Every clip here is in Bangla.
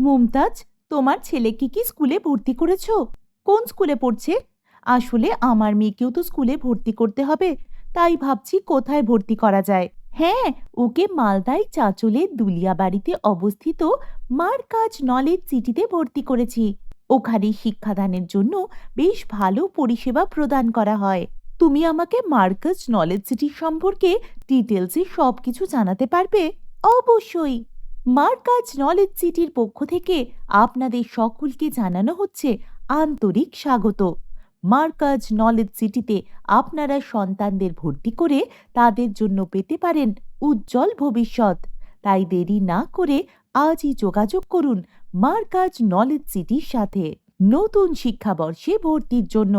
মুমতাজ, তোমার ছেলেকে কি স্কুলে ভর্তি করেছ? কোন স্কুলে পড়ছে? আসলে আমার মেয়েকেও তো স্কুলে ভর্তি করতে হবে, তাই ভাবছি কোথায় ভর্তি করা যায়। হ্যাঁ ওকে মালদায় চাঁচলের দুলিয়াবাড়িতে অবস্থিত মার কাজ নলেজ সিটিতে ভর্তি করেছি। ওখানে শিক্ষাদানের জন্য বেশ ভালো পরিষেবা প্রদান করা হয়। তুমি আমাকে মার্কাস নলেজ সিটি সম্পর্কে ডিটেলসে সব কিছু জানাতে পারবে? অবশ্যই। মার্কাজ নলেজ সিটির পক্ষ থেকে আপনাদের সকলকে জানানো হচ্ছে আন্তরিক স্বাগত। মার্কাজ নলেজ সিটিতে আপনারা সন্তানদের ভর্তি করে তাদের জন্য পেতে পারেন উজ্জ্বল ভবিষ্যৎ। তাই দেরি না করে আজই যোগাযোগ করুন মার্কাজ নলেজ সিটির সাথে নতুন শিক্ষাবর্ষে ভর্তির জন্য।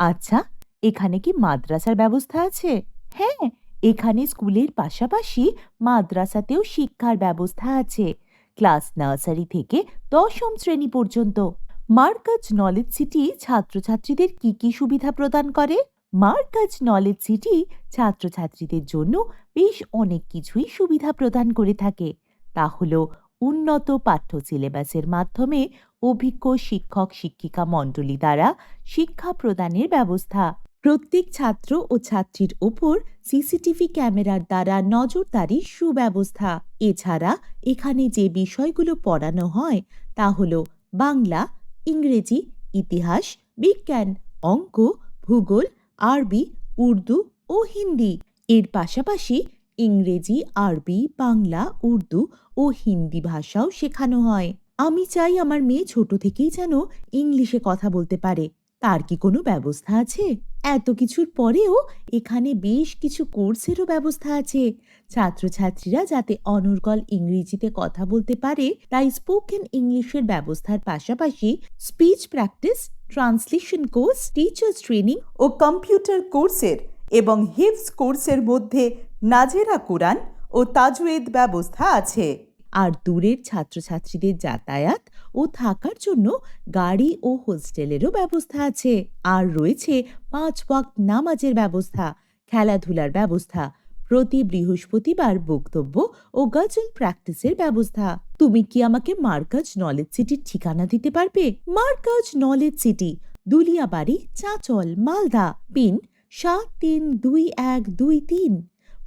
আচ্ছা এখানে কি মাদ্রাসার ব্যবস্থা আছে? হ্যাঁ এখানে স্কুলের পাশাপাশি মাদ্রাসাতেও শিক্ষার ব্যবস্থা আছে। ক্লাস নার্সারি থেকে দশম শ্রেণি পর্যন্ত। মার্কাজ নলেজ সিটি ছাত্রছাত্রীদের কি কি সুবিধা প্রদান করে? মার্কাজ নলেজ সিটি ছাত্রছাত্রীদের জন্য বেশ অনেক কিছুই সুবিধা প্রদান করে থাকে। তা হল উন্নত পাঠ্য সিলেবাসের মাধ্যমে অভিজ্ঞ শিক্ষক শিক্ষিকা মণ্ডলী দ্বারা শিক্ষা প্রদানের ব্যবস্থা। প্রত্যেক ছাত্র ও ছাত্রীর ওপর সিসিটিভি ক্যামেরার দ্বারা নজরদারির সুব্যবস্থা। এছাড়া এখানে যে বিষয়গুলো পড়ানো হয় তা হল বাংলা, ইংরেজি, ইতিহাস, বিজ্ঞান, অঙ্ক, ভূগোল, আরবি, উর্দু ও হিন্দি। এর পাশাপাশি ইংরেজি, আরবি, বাংলা, উর্দু ও হিন্দি ভাষাও শেখানো হয়। আমি চাই আমার মেয়ে ছোট থেকেই যেন ইংলিশে কথা বলতে পারে। তার কি কোনো ব্যবস্থা আছে? এত কিছুর পরেও এখানে বেশ কিছু কোর্সেরও ব্যবস্থা আছে। ছাত্রছাত্রীরা যাতে অনর্গল ইংরেজিতে কথা বলতে পারে, তাই স্পোকেন ইংলিশের ব্যবস্থার পাশাপাশি speech practice, translation course, teachers training ও কম্পিউটার কোর্সের এবং হিপস কোর্সের মধ্যে নাজেরা কোরআন ও তাজওয়েদ ব্যবস্থা আছে। আর দূরের ছাত্রছাত্রীদের যাতায়াত ও থাকার জন্য গাড়ি ও হোস্টেলেরও ব্যবস্থা আছে। আর রয়েছে পাঁচ ওয়াক্ত নামাজের ব্যবস্থা, খেলাধুলার ব্যবস্থা, প্রতি বৃহস্পতিবার বক্তব্য ও গজল প্র্যাকটিসের ব্যবস্থা। তুমি কি আমাকে মার্কাজ নলেজ সিটির ঠিকানা দিতে পারবে? Markaz knowledge city, Duliyabari, Chanchal, Malda. Pin সাত তিন দুই এক দুই তিন।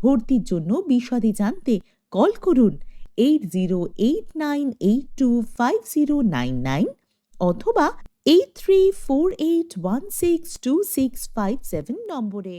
ভর্তির জন্য বিশদে জানতে কল করুন। Eight zero eight nine eight two five zero nine nine অথবা eight three four eight one six two six five seven নম্বরে।